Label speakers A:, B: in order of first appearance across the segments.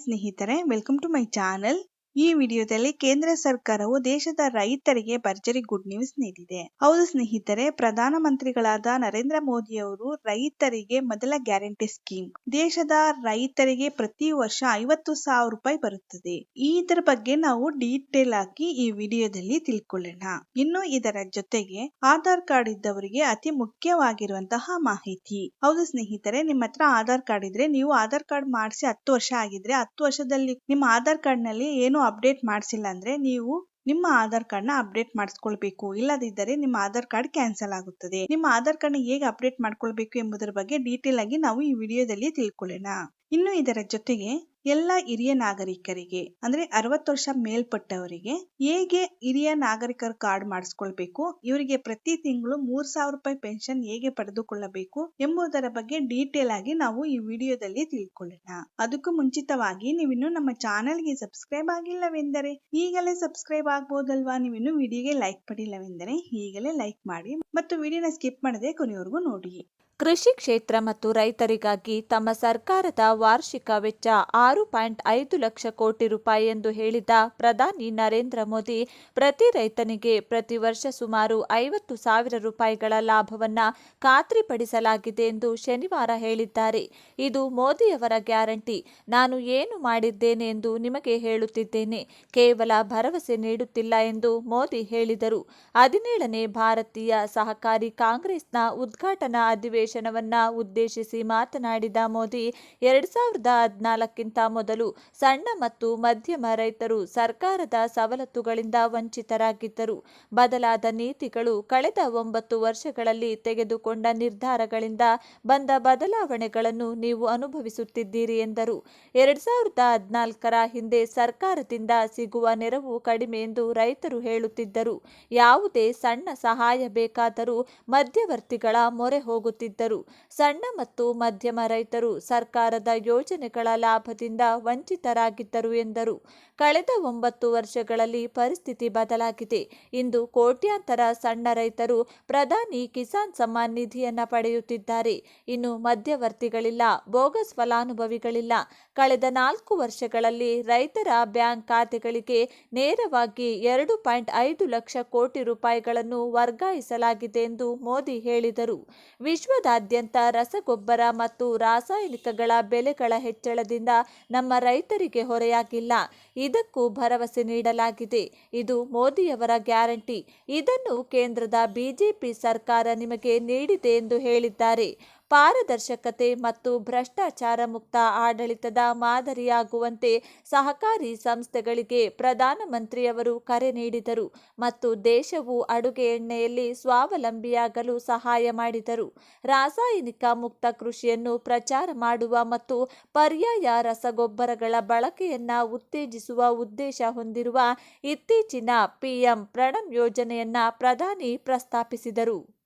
A: ಸ್ನೇಹಿತರೆ welcome to my channel ಈ ವಿಡಿಯೋದಲ್ಲಿ ಕೇಂದ್ರ ಸರ್ಕಾರವು ದೇಶದ ರೈತರಿಗೆ ಭರ್ಜರಿ ಗುಡ್ ನ್ಯೂಸ್ ನೀಡಿದೆ. ಹೌದು ಸ್ನೇಹಿತರೆ ಪ್ರಧಾನ ಮಂತ್ರಿಗಳಾದ ನರೇಂದ್ರ ಮೋದಿ ಅವರು ರೈತರಿಗೆ ಮೊದಲ ಗ್ಯಾರಂಟಿ ಸ್ಕೀಮ್. ದೇಶದ ರೈತರಿಗೆ ಪ್ರತಿ ವರ್ಷ ಐವತ್ತು ಸಾವಿರ ರೂಪಾಯಿ ಬರುತ್ತದೆ. ಇದರ ಬಗ್ಗೆ ನಾವು ಡೀಟೇಲ್ ಆಗಿ ಈ ವಿಡಿಯೋದಲ್ಲಿ ತಿಳ್ಕೊಳ್ಳೋಣ. ಇನ್ನು ಇದರ ಜೊತೆಗೆ ಆಧಾರ್ ಕಾರ್ಡ್ ಇದ್ದವರಿಗೆ ಅತಿ ಮುಖ್ಯವಾಗಿರುವಂತಹ ಮಾಹಿತಿ. ಹೌದು ಸ್ನೇಹಿತರೆ, ನಿಮ್ಮ ಹತ್ರ ಆಧಾರ್ ಕಾರ್ಡ್ ಇದ್ರೆ ನೀವು ಆಧಾರ್ ಕಾರ್ಡ್ ಮಾಡಿಸಿ ಹತ್ತು ವರ್ಷ ಆಗಿದ್ರೆ ಹತ್ತು ವರ್ಷದಲ್ಲಿ ನಿಮ್ಮ ಆಧಾರ್ ಕಾರ್ಡ್ನಲ್ಲಿ ಏನು ಅಪ್ಡೇಟ್ ಮಾಡಿಸಿಲ್ಲ ಅಂದರೆ ನೀವು ನಿಮ್ಮ ಆಧಾರ್ ಕಾರ್ಡ್ನ ಅಪ್ಡೇಟ್ ಮಾಡಿಸ್ಕೊಳ್ಬೇಕು. ಇಲ್ಲದಿದ್ದರೆ ನಿಮ್ಮ ಆಧಾರ್ ಕಾರ್ಡ್ ಕ್ಯಾನ್ಸಲ್ ಆಗುತ್ತದೆ. ನಿಮ್ಮ ಆಧಾರ್ ಕಾರ್ಡ್ ಹೇಗೆ ಅಪ್ಡೇಟ್ ಮಾಡ್ಕೊಳ್ಬೇಕು ಎಂಬುದರ ಬಗ್ಗೆ ಡೀಟೇಲ್ ಆಗಿ ನಾವು ಈ ವಿಡಿಯೋದಲ್ಲಿ ತಿಳ್ಕೊಳ್ಳೋಣ. ಇನ್ನು ಇದರ ಜೊತೆಗೆ ಎಲ್ಲ ಹಿರಿಯ ನಾಗರಿಕರಿಗೆ, ಅಂದ್ರೆ ಅರವತ್ತು ವರ್ಷ ಮೇಲ್ಪಟ್ಟವರಿಗೆ ಹೇಗೆ ಹಿರಿಯ ನಾಗರಿಕರ ಕಾರ್ಡ್ ಮಾಡಿಸ್ಕೊಳ್ಬೇಕು, ಇವರಿಗೆ ಪ್ರತಿ ತಿಂಗಳು ಮೂರ್ ಸಾವಿರ ರೂಪಾಯಿ ಪೆನ್ಷನ್ ಹೇಗೆ ಪಡೆದುಕೊಳ್ಳಬೇಕು ಎಂಬುದರ ಬಗ್ಗೆ ಡೀಟೇಲ್ ಆಗಿ ನಾವು ಈ ವಿಡಿಯೋದಲ್ಲಿ ತಿಳ್ಕೊಳ್ಳೋಣ. ಅದಕ್ಕೂ ಮುಂಚಿತವಾಗಿ ನೀವಿನ್ನು ನಮ್ಮ ಚಾನೆಲ್ಗೆ ಸಬ್ಸ್ಕ್ರೈಬ್ ಆಗಿಲ್ಲವೆಂದರೆ ಈಗಲೇ ಸಬ್ಸ್ಕ್ರೈಬ್ ಆಗ್ಬೋದಲ್ವಾ? ನೀವಿನ್ನು ವಿಡಿಯೋಗೆ ಲೈಕ್ ಪಡಿಲ್ಲವೆಂದರೆ ಈಗಲೇ ಲೈಕ್ ಮಾಡಿ ಮತ್ತು ವಿಡಿಯೋನ ಸ್ಕಿಪ್ ಮಾಡದೆ ಕೊನೆಯವರೆಗೂ ನೋಡಿ.
B: ಕೃಷಿ ಕ್ಷೇತ್ರ ಮತ್ತು ರೈತರಿಗಾಗಿ ತಮ್ಮ ಸರ್ಕಾರದ ವಾರ್ಷಿಕ ವೆಚ್ಚ ಆರು ಪಾಯಿಂಟ್ ಐದು ಲಕ್ಷ ಕೋಟಿ ರೂಪಾಯಿ ಎಂದು ಹೇಳಿದ ಪ್ರಧಾನಿ ನರೇಂದ್ರ ಮೋದಿ, ಪ್ರತಿ ರೈತನಿಗೆ ಪ್ರತಿ ವರ್ಷ ಸುಮಾರು ಐವತ್ತು ಸಾವಿರ ರೂಪಾಯಿಗಳ ಲಾಭವನ್ನು ಖಾತ್ರಿಪಡಿಸಲಾಗಿದೆ ಎಂದು ಶನಿವಾರ ಹೇಳಿದ್ದಾರೆ. ಇದು ಮೋದಿಯವರ ಗ್ಯಾರಂಟಿ. ನಾನು ಏನು ಮಾಡಿದ್ದೇನೆ ಎಂದು ನಿಮಗೆ ಹೇಳುತ್ತಿದ್ದೇನೆ. ಕೇವಲ ಭರವಸೆ ನೀಡುತ್ತಿಲ್ಲ ಎಂದು ಮೋದಿ ಹೇಳಿದರು. ಹದಿನೇಳನೇ ಭಾರತೀಯ ಸಹಕಾರಿ ಕಾಂಗ್ರೆಸ್ನ ಉದ್ಘಾಟನಾ ಅಧಿವೇಶನವನ್ನ ಉದ್ದೇಶಿಸಿ ಮಾತನಾಡಿದ ಮೋದಿ, ಎರಡ್ ಸಾವಿರದ ಹದಿನಾಲ್ಕಿಂತ ಮೊದಲು ಸಣ್ಣ ಮತ್ತು ಮಧ್ಯಮ ರೈತರು ಸರ್ಕಾರದ ಸವಲತ್ತುಗಳಿಂದ ವಂಚಿತರಾಗಿದ್ದರು. ಬದಲಾದ ನೀತಿಗಳು ಕಳೆದ ಒಂಬತ್ತು ವರ್ಷಗಳಲ್ಲಿ ತೆಗೆದುಕೊಂಡ ನಿರ್ಧಾರಗಳಿಂದ ಬಂದ ಬದಲಾವಣೆಗಳನ್ನು ನೀವು ಅನುಭವಿಸುತ್ತಿದ್ದೀರಿ ಎಂದರು. ಎರಡ್ ಸಾವಿರದ ಹದಿನಾಲ್ಕರ ಹಿಂದೆ ಸರ್ಕಾರದಿಂದ ಸಿಗುವ ನೆರವು ಕಡಿಮೆ ಎಂದು ರೈತರು ಹೇಳುತ್ತಿದ್ದರು. ಯಾವುದೇ ಸಣ್ಣ ಸಹಾಯ ಬೇಕಾದರೂ ಮಧ್ಯವರ್ತಿಗಳ ಮೊರೆ ಹೋಗುತ್ತಿದ್ದರು ಸಣ್ಣ ಮತ್ತು ಮಧ್ಯಮ ರೈತರು ಸರ್ಕಾರದ ಯೋಜನೆಗಳ ಲಾಭದಿಂದ ವಂಚಿತರಾಗಿದ್ದರು ಎಂದರು. ಕಳೆದ ಒಂಬತ್ತು ವರ್ಷಗಳಲ್ಲಿ ಪರಿಸ್ಥಿತಿ ಬದಲಾಗಿದೆ. ಇಂದು ಕೋಟ್ಯಾಂತರ ಸಣ್ಣ ರೈತರು ಪ್ರಧಾನಿ ಕಿಸಾನ್ ಸಮ್ಮಾನ್ ನಿಧಿಯನ್ನ ಪಡೆಯುತ್ತಿದ್ದಾರೆ. ಇನ್ನು ಮಧ್ಯವರ್ತಿಗಳಿಲ್ಲ, ಬೋಗಸ್ ಫಲಾನುಭವಿಗಳಿಲ್ಲ. ಕಳೆದ ನಾಲ್ಕು ವರ್ಷಗಳಲ್ಲಿ ರೈತರ ಬ್ಯಾಂಕ್ ಖಾತೆಗಳಿಗೆ ನೇರವಾಗಿ ಎರಡು ಪಾಯಿಂಟ್ ಐದು ಲಕ್ಷ ಕೋಟಿ ರೂಪಾಯಿಗಳನ್ನು ವರ್ಗಾಯಿಸಲಾಗಿದೆ ಎಂದು ಮೋದಿ ಹೇಳಿದರು. ವಿಶ್ವದಾದ್ಯಂತ ರಸಗೊಬ್ಬರ ಮತ್ತು ರಾಸಾಯನಿಕಗಳ ಬೆಲೆಗಳ ಹೆಚ್ಚಳದಿಂದ ನಮ್ಮ ರೈತರಿಗೆ ಹೊರೆಯಾಗಿಲ್ಲ. ಇದಕ್ಕೂ ಭರವಸೆ ನೀಡಲಾಗಿದೆ. ಇದು ಮೋದಿಯವರ ಗ್ಯಾರಂಟಿ. ಇದನ್ನು ಕೇಂದ್ರದ ಬಿಜೆಪಿ ಸರ್ಕಾರ ನಿಮಗೆ ನೀಡಿದೆ ಎಂದು ಹೇಳಿದ್ದಾರೆ. ಪಾರದರ್ಶಕತೆ ಮತ್ತು ಭ್ರಷ್ಟಾಚಾರ ಮುಕ್ತ ಆಡಳಿತದ ಮಾದರಿಯಾಗುವಂತೆ ಸಹಕಾರಿ ಸಂಸ್ಥೆಗಳಿಗೆ ಪ್ರಧಾನಮಂತ್ರಿಯವರು ಕರೆ ನೀಡಿದರು ಮತ್ತು ದೇಶವು ಅಡುಗೆ ಎಣ್ಣೆಯಲ್ಲಿ ಸ್ವಾವಲಂಬಿಯಾಗಲು ಸಹಾಯ ಮಾಡಿದರು. ರಾಸಾಯನಿಕ ಮುಕ್ತ ಕೃಷಿಯನ್ನು ಪ್ರಚಾರ ಮಾಡುವ ಮತ್ತು ಪರ್ಯಾಯ ರಸಗೊಬ್ಬರಗಳ ಬಳಕೆಯನ್ನು ಉತ್ತೇಜಿಸುವ ಉದ್ದೇಶ ಹೊಂದಿರುವ ಇತ್ತೀಚಿನ ಪಿಎಂ ಪ್ರಣಮ್ ಯೋಜನೆಯನ್ನ ಪ್ರಧಾನಿ ಪ್ರಸ್ತಾಪಿಸಿದರು.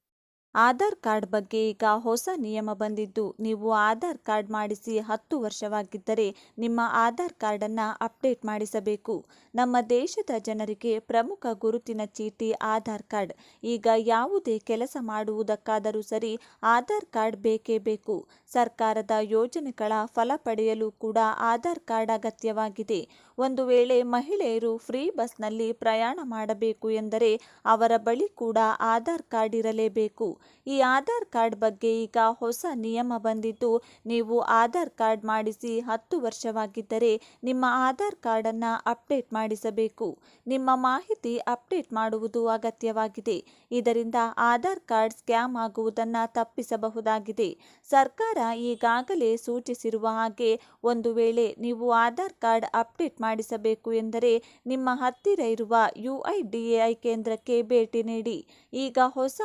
B: ಆಧಾರ್ ಕಾರ್ಡ್ ಬಗ್ಗೆ ಈಗ ಹೊಸ ನಿಯಮ ಬಂದಿದ್ದು, ನೀವು ಆಧಾರ್ ಕಾರ್ಡ್ ಮಾಡಿಸಿ ಹತ್ತು ವರ್ಷವಾಗಿದ್ದರೆ ನಿಮ್ಮ ಆಧಾರ್ ಕಾರ್ಡನ್ನು ಅಪ್ಡೇಟ್ ಮಾಡಿಸಬೇಕು. ನಮ್ಮ ದೇಶದ ಜನರಿಗೆ ಪ್ರಮುಖ ಗುರುತಿನ ಚೀಟಿ ಆಧಾರ್ ಕಾರ್ಡ್. ಈಗ ಯಾವುದೇ ಕೆಲಸ ಮಾಡುವುದಕ್ಕಾದರೂ ಸರಿ ಆಧಾರ್ ಕಾರ್ಡ್ ಬೇಕೇ ಬೇಕು. ಸರ್ಕಾರದ ಯೋಜನೆಗಳ ಫಲ ಪಡೆಯಲು ಕೂಡ ಆಧಾರ್ ಕಾರ್ಡ್ ಅಗತ್ಯವಾಗಿದೆ. ಒಂದು ವೇಳೆ ಮಹಿಳೆಯರು ಫ್ರೀ ಬಸ್ನಲ್ಲಿ ಪ್ರಯಾಣ ಮಾಡಬೇಕು ಎಂದರೆ ಅವರ ಬಳಿ ಕೂಡ ಆಧಾರ್ ಕಾರ್ಡ್ ಇರಲೇಬೇಕು. ಈ ಆಧಾರ್ ಕಾರ್ಡ್ ಬಗ್ಗೆ ಈಗ ಹೊಸ ನಿಯಮ ಬಂದಿದ್ದು, ನೀವು ಆಧಾರ್ ಕಾರ್ಡ್ ಮಾಡಿಸಿ ಹತ್ತು ವರ್ಷವಾಗಿದ್ದರೆ ನಿಮ್ಮ ಆಧಾರ್ ಕಾರ್ಡನ್ನು ಅಪ್ಡೇಟ್ ಮಾಡಿಸಬೇಕು. ನಿಮ್ಮ ಮಾಹಿತಿ ಅಪ್ಡೇಟ್ ಮಾಡುವುದು ಅಗತ್ಯವಾಗಿದೆ. ಇದರಿಂದ ಆಧಾರ್ ಕಾರ್ಡ್ ಸ್ಕ್ಯಾಮ್ ಆಗುವುದನ್ನು ತಪ್ಪಿಸಬಹುದಾಗಿದೆ. ಸರ್ಕಾರ ಈಗಾಗಲೇ ಸೂಚಿಸಿರುವ ಹಾಗೆ, ಒಂದು ವೇಳೆ ನೀವು ಆಧಾರ್ ಕಾರ್ಡ್ ಅಪ್ಡೇಟ್ ಮಾಡಿಸಬೇಕು ಎಂದರೆ ನಿಮ್ಮ ಹತ್ತಿರ ಇರುವ ಯುಐಡಿಎಐ ಕೇಂದ್ರಕ್ಕೆ ಭೇಟಿ ನೀಡಿ. ಈಗ ಹೊಸ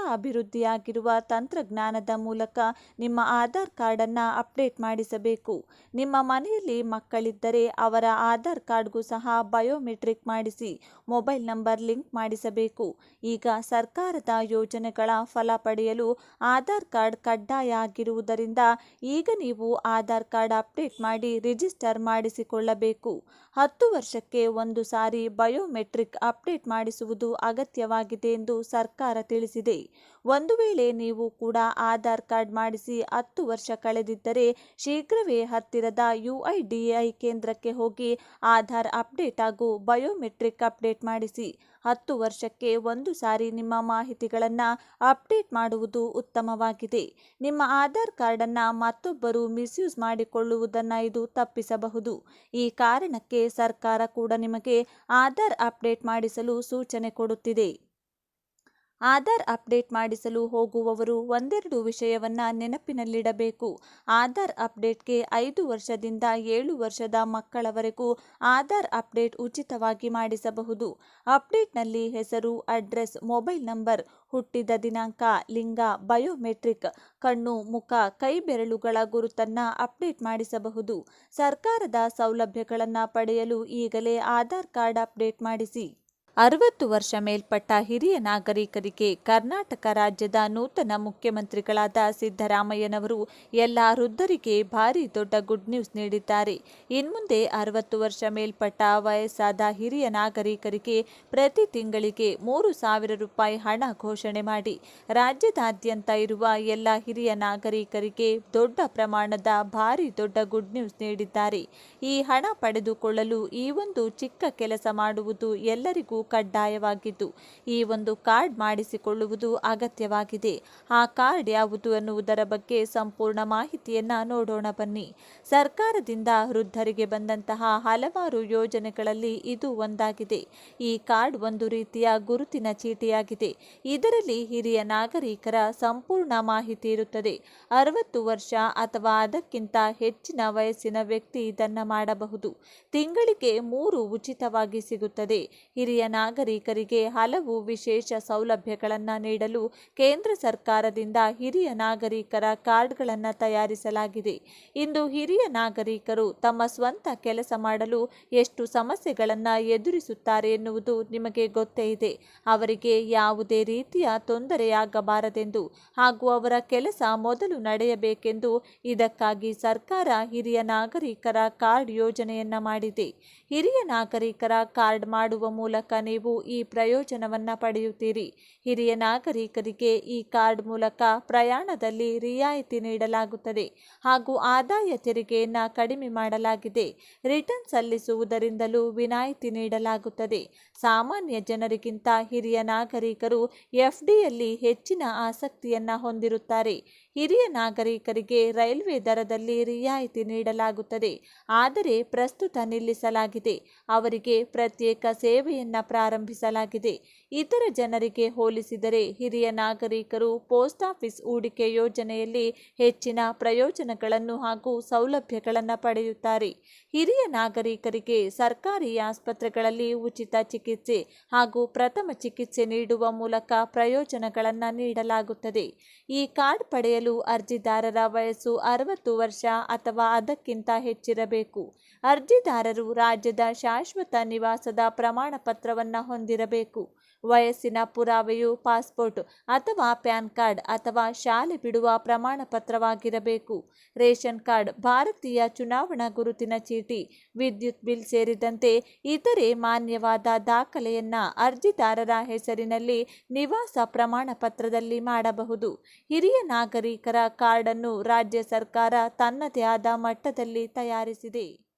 B: ಅಭಿವೃದ್ಧಿಯಾಗಿರುವ ತಂತ್ರಜ್ಞಾನದ ಮೂಲಕ ನಿಮ್ಮ ಆಧಾರ್ ಕಾರ್ಡನ್ನು ಅಪ್ಡೇಟ್ ಮಾಡಿಸಬೇಕು. ನಿಮ್ಮ ಮನೆಯಲ್ಲಿ ಮಕ್ಕಳಿದ್ದರೆ ಅವರ ಆಧಾರ್ ಕಾರ್ಡ್ಗೂ ಸಹ ಬಯೋಮೆಟ್ರಿಕ್ ಮಾಡಿಸಿ, ಮೊಬೈಲ್ ನಂಬರ್ ಲಿಂಕ್ ಮಾಡಿಸಬೇಕು. ಈಗ ಸರ್ಕಾರದ ಯೋಜನೆಗಳ ಫಲ ಪಡೆಯಲು ಆಧಾರ್ ಕಾರ್ಡ್ ಕಡ್ಡಾಯ ಆಗಿರುವುದರಿಂದ ಈಗ ನೀವು ಆಧಾರ್ ಕಾರ್ಡ್ ಅಪ್ಡೇಟ್ ಮಾಡಿ ರಿಜಿಸ್ಟರ್ ಮಾಡಿಸಿಕೊಳ್ಳಬೇಕು. ಹತ್ತು ವರ್ಷಕ್ಕೆ ಒಂದು ಸಾರಿ ಬಯೋಮೆಟ್ರಿಕ್ ಅಪ್ಡೇಟ್ ಮಾಡಿಸುವುದು ಅಗತ್ಯವಾಗಿದೆ ಎಂದು ಸರ್ಕಾರ ತಿಳಿಸಿದೆ. ಒಂದು ವೇಳೆ ನೀವು ಕೂಡ ಆಧಾರ್ ಕಾರ್ಡ್ ಮಾಡಿಸಿ ಹತ್ತು ವರ್ಷ ಕಳೆದಿದ್ದರೆ ಶೀಘ್ರವೇ ಹತ್ತಿರದ ಯುಐಡಿಎಐ ಕೇಂದ್ರಕ್ಕೆ ಹೋಗಿ ಆಧಾರ್ ಅಪ್ಡೇಟ್ ಹಾಗೂ ಬಯೋಮೆಟ್ರಿಕ್ ಅಪ್ಡೇಟ್ ಮಾಡಿಸಿ. ಹತ್ತು ವರ್ಷಕ್ಕೆ ಒಂದು ಸಾರಿ ನಿಮ್ಮ ಮಾಹಿತಿಗಳನ್ನು ಅಪ್ಡೇಟ್ ಮಾಡುವುದು ಉತ್ತಮವಾಗಿದೆ. ನಿಮ್ಮ ಆಧಾರ್ ಕಾರ್ಡನ್ನು ಮತ್ತೊಬ್ಬರು ಮಿಸ್ಯೂಸ್ ಮಾಡಿಕೊಳ್ಳುವುದನ್ನು ಇದು ತಪ್ಪಿಸಬಹುದು. ಈ ಕಾರಣಕ್ಕೆ ಸರ್ಕಾರ ಕೂಡ ನಿಮಗೆ ಆಧಾರ್ ಅಪ್ಡೇಟ್ ಮಾಡಿಸಲು ಸೂಚನೆ ಕೊಡುತ್ತಿದೆ. ಆಧಾರ್ ಅಪ್ಡೇಟ್ ಮಾಡಿಸಲು ಹೋಗುವವರು ಒಂದೆರಡು ವಿಷಯವನ್ನು ನೆನಪಿನಲ್ಲಿಡಬೇಕು. ಆಧಾರ್ ಅಪ್ಡೇಟ್ಗೆ ಐದು ವರ್ಷದಿಂದ ಏಳು ವರ್ಷದ ಮಕ್ಕಳವರೆಗೂ ಆಧಾರ್ ಅಪ್ಡೇಟ್ ಉಚಿತವಾಗಿ ಮಾಡಿಸಬಹುದು. ಅಪ್ಡೇಟ್ನಲ್ಲಿ ಹೆಸರು, ಅಡ್ರೆಸ್, ಮೊಬೈಲ್ ನಂಬರ್, ಹುಟ್ಟಿದ ದಿನಾಂಕ, ಲಿಂಗ, ಬಯೋಮೆಟ್ರಿಕ್, ಕಣ್ಣು, ಮುಖ, ಕೈ ಬೆರಳುಗಳ ಗುರುತನ್ನು ಅಪ್ಡೇಟ್ ಮಾಡಿಸಬಹುದು. ಸರ್ಕಾರದ ಸೌಲಭ್ಯಗಳನ್ನು ಪಡೆಯಲು ಈಗಲೇ ಆಧಾರ್ ಕಾರ್ಡ್ ಅಪ್ಡೇಟ್ ಮಾಡಿಸಿ. ಅರವತ್ತು ವರ್ಷ ಮೇಲ್ಪಟ್ಟ ಹಿರಿಯ ನಾಗರಿಕರಿಗೆ ಕರ್ನಾಟಕ ರಾಜ್ಯದ ನೂತನ ಮುಖ್ಯಮಂತ್ರಿಗಳಾದ ಸಿದ್ದರಾಮಯ್ಯನವರು ಎಲ್ಲ ವೃದ್ಧರಿಗೆ ಭಾರಿ ದೊಡ್ಡ ಗುಡ್ ನ್ಯೂಸ್ ನೀಡಿದ್ದಾರೆ. ಇನ್ಮುಂದೆ ಅರವತ್ತು ವರ್ಷ ಮೇಲ್ಪಟ್ಟ ವಯಸ್ಸಾದ ಹಿರಿಯ ನಾಗರಿಕರಿಗೆ ಪ್ರತಿ ತಿಂಗಳಿಗೆ ಮೂರು ಸಾವಿರ ರೂಪಾಯಿ ಹಣ ಘೋಷಣೆ ಮಾಡಿ. ರಾಜ್ಯದಾದ್ಯಂತ ಇರುವ ಎಲ್ಲ ಹಿರಿಯ ನಾಗರಿಕರಿಗೆ ದೊಡ್ಡ ಪ್ರಮಾಣದ ಭಾರಿ ದೊಡ್ಡ ಗುಡ್ ನ್ಯೂಸ್ ನೀಡಿದ್ದಾರೆ. ಈ ಹಣ ಪಡೆದುಕೊಳ್ಳಲು ಈ ಒಂದು ಚಿಕ್ಕ ಕೆಲಸ ಮಾಡುವುದು ಎಲ್ಲರಿಗೂ ಕಡ್ಡಾಯವಾಗಿದ್ದು. ಈ ಒಂದು ಕಾರ್ಡ್ ಮಾಡಿಸಿಕೊಳ್ಳುವುದು ಅಗತ್ಯವಾಗಿದೆ. ಆ ಕಾರ್ಡ್ ಯಾವುದು ಅನ್ನುವುದರ ಬಗ್ಗೆ ಸಂಪೂರ್ಣ ಮಾಹಿತಿಯನ್ನ ನೋಡೋಣ ಬನ್ನಿ. ಸರ್ಕಾರದಿಂದ ವೃದ್ಧರಿಗೆ ಬಂದಂತಹ ಹಲವಾರು ಯೋಜನೆಗಳಲ್ಲಿ ಇದು ಒಂದಾಗಿದೆ. ಈ ಕಾರ್ಡ್ ಒಂದು ರೀತಿಯ ಗುರುತಿನ ಚೀಟಿಯಾಗಿದೆ. ಇದರಲ್ಲಿ ಹಿರಿಯ ನಾಗರಿಕರ ಸಂಪೂರ್ಣ ಮಾಹಿತಿ ಇರುತ್ತದೆ. ಅರವತ್ತು ವರ್ಷ ಅಥವಾ ಅದಕ್ಕಿಂತ ಹೆಚ್ಚಿನ ವಯಸ್ಸಿನ ವ್ಯಕ್ತಿ ಇದನ್ನು ಮಾಡಬಹುದು. ತಿಂಗಳಿಗೆ ಮೂರು ಉಚಿತವಾಗಿ ಸಿಗುತ್ತದೆ. ಹಿರಿಯ ನಾಗರಿಕರಿಗೆ ಹಲವು ವಿಶೇಷ ಸೌಲಭ್ಯಗಳನ್ನು ನೀಡಲು ಕೇಂದ್ರ ಸರ್ಕಾರದಿಂದ ಹಿರಿಯ ನಾಗರಿಕರ ಕಾರ್ಡ್ಗಳನ್ನು ತಯಾರಿಸಲಾಗಿದೆ. ಇಂದು ಹಿರಿಯ ನಾಗರಿಕರು ತಮ್ಮ ಸ್ವಂತ ಕೆಲಸ ಮಾಡಲು ಎಷ್ಟು ಸಮಸ್ಯೆಗಳನ್ನು ಎದುರಿಸುತ್ತಾರೆ ಎನ್ನುವುದು ನಿಮಗೆ ಗೊತ್ತೇ ಇದೆ. ಅವರಿಗೆ ಯಾವುದೇ ರೀತಿಯ ತೊಂದರೆಯಾಗಬಾರದೆಂದು ಹಾಗೂ ಅವರ ಕೆಲಸ ಮೊದಲು ನಡೆಯಬೇಕೆಂದು ಇದಕ್ಕಾಗಿ ಸರ್ಕಾರ ಹಿರಿಯ ನಾಗರಿಕರ ಕಾರ್ಡ್ ಯೋಜನೆಯನ್ನ ಮಾಡಿದೆ. ಹಿರಿಯ ನಾಗರಿಕರ ಕಾರ್ಡ್ ಮಾಡುವ ಮೂಲಕ ನೀವು ಈ ಪ್ರಯೋಜನವನ್ನು ಪಡೆಯುತ್ತೀರಿ. ಹಿರಿಯ ನಾಗರಿಕರಿಗೆ ಈ ಕಾರ್ಡ್ ಮೂಲಕ ಪ್ರಯಾಣದಲ್ಲಿ ರಿಯಾಯಿತಿ ನೀಡಲಾಗುತ್ತದೆ ಹಾಗೂ ಆದಾಯ ತೆರಿಗೆಯನ್ನು ಕಡಿಮೆ ಮಾಡಲಾಗಿದೆ. ರಿಟರ್ನ್ ಸಲ್ಲಿಸುವುದರಿಂದಲೂ ವಿನಾಯಿತಿ ನೀಡಲಾಗುತ್ತದೆ. ಸಾಮಾನ್ಯ ಜನರಿಗಿಂತ ಹಿರಿಯ ನಾಗರಿಕರು ಎಫ್ಡಿಯಲ್ಲಿ ಹೆಚ್ಚಿನ ಆಸಕ್ತಿಯನ್ನು ಹೊಂದಿರುತ್ತಾರೆ. ಹಿರಿಯ ನಾಗರಿಕರಿಗೆ ರೈಲ್ವೆ ದರದಲ್ಲಿ ರಿಯಾಯಿತಿ ನೀಡಲಾಗುತ್ತದೆ. ಆದರೆ ಪ್ರಸ್ತುತ ನಿಲ್ಲಿಸಲಾಗಿದೆ. ಅವರಿಗೆ ಪ್ರತ್ಯೇಕ ಸೇವೆಯನ್ನು ಪ್ರಾರಂಭಿಸಲಾಗಿದೆ. ಇತರ ಜನರಿಗೆ ಹೋಲಿಸಿದರೆ ಹಿರಿಯ ನಾಗರಿಕರು ಪೋಸ್ಟ್ ಆಫೀಸ್ ಹೂಡಿಕೆ ಯೋಜನೆಯಲ್ಲಿ ಹೆಚ್ಚಿನ ಪ್ರಯೋಜನಗಳನ್ನು ಹಾಗೂ ಸೌಲಭ್ಯಗಳನ್ನು ಪಡೆಯುತ್ತಾರೆ. ಹಿರಿಯ ನಾಗರಿಕರಿಗೆ ಸರ್ಕಾರಿ ಆಸ್ಪತ್ರೆಗಳಲ್ಲಿ ಉಚಿತ ಚಿಕಿತ್ಸೆ ಹಾಗೂ ಪ್ರಥಮ ಚಿಕಿತ್ಸೆ ನೀಡುವ ಮೂಲಕ ಪ್ರಯೋಜನಗಳನ್ನು ನೀಡಲಾಗುತ್ತದೆ. ಈ ಕಾರ್ಡ್ ಪಡೆಯಲು ಅರ್ಜಿದಾರರ ವಯಸ್ಸು ಅರವತ್ತು ವರ್ಷ ಅಥವಾ ಅದಕ್ಕಿಂತ ಹೆಚ್ಚಿರಬೇಕು. ಅರ್ಜಿದಾರರು ರಾಜ್ಯದ ಶಾಶ್ವತ ನಿವಾಸದ ಪ್ರಮಾಣ ಪತ್ರವನ್ನು ಹೊಂದಿರಬೇಕು. ವಯಸ್ಸಿನ ಪುರಾವೆಯು, ಪಾಸ್ಪೋರ್ಟ್ ಅಥವಾ ಪ್ಯಾನ್ ಕಾರ್ಡ್ ಅಥವಾ ಶಾಲೆ ಬಿಡುವ ಪ್ರಮಾಣ ಪತ್ರವಾಗಿರಬೇಕು ರೇಷನ್ ಕಾರ್ಡ್ ಭಾರತೀಯ ಚುನಾವಣಾ ಗುರುತಿನ ಚೀಟಿ, ವಿದ್ಯುತ್ ಬಿಲ್ ಸೇರಿದಂತೆ ಇತರೆ ಮಾನ್ಯವಾದ ದಾಖಲೆಯನ್ನ ಅರ್ಜಿದಾರರ ಹೆಸರಿನಲ್ಲಿ ನಿವಾಸ ಪ್ರಮಾಣ ಪತ್ರದಲ್ಲಿ ಮಾಡಬಹುದು. ಹಿರಿಯ ನಾಗರಿಕರ ಕಾರ್ಡನ್ನು ರಾಜ್ಯ ಸರ್ಕಾರ ತನ್ನದೇ ಆದ ಮಟ್ಟದಲ್ಲಿ ತಯಾರಿಸಿದೆ.